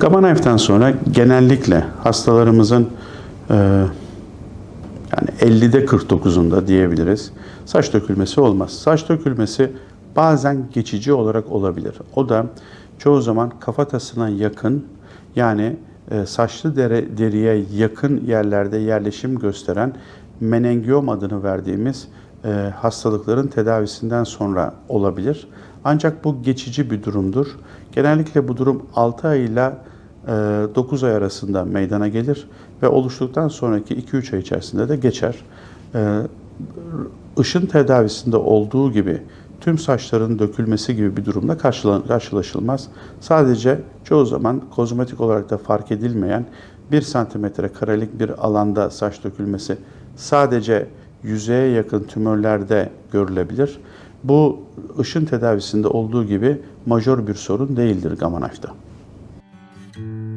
Gamma knife'den sonra genellikle hastalarımızın e, yani 50'de 49'unda diyebiliriz. Saç dökülmesi olmaz. Saç dökülmesi bazen geçici olarak olabilir. O da çoğu zaman kafatasına yakın yani e, saçlı dere, deriye yakın yerlerde yerleşim gösteren menengiom adını verdiğimiz e, hastalıkların tedavisinden sonra olabilir. Ancak bu geçici bir durumdur. Genellikle bu durum 6 ay ile 9 ay arasında meydana gelir ve oluştuktan sonraki 2-3 ay içerisinde de geçer. Işın tedavisinde olduğu gibi tüm saçların dökülmesi gibi bir durumla karşıla- karşılaşılmaz. Sadece çoğu zaman kozmetik olarak da fark edilmeyen 1 santimetre karelik bir alanda saç dökülmesi sadece yüzeye yakın tümörlerde görülebilir. Bu ışın tedavisinde olduğu gibi majör bir sorun değildir Gamma Knife'da. Thank you.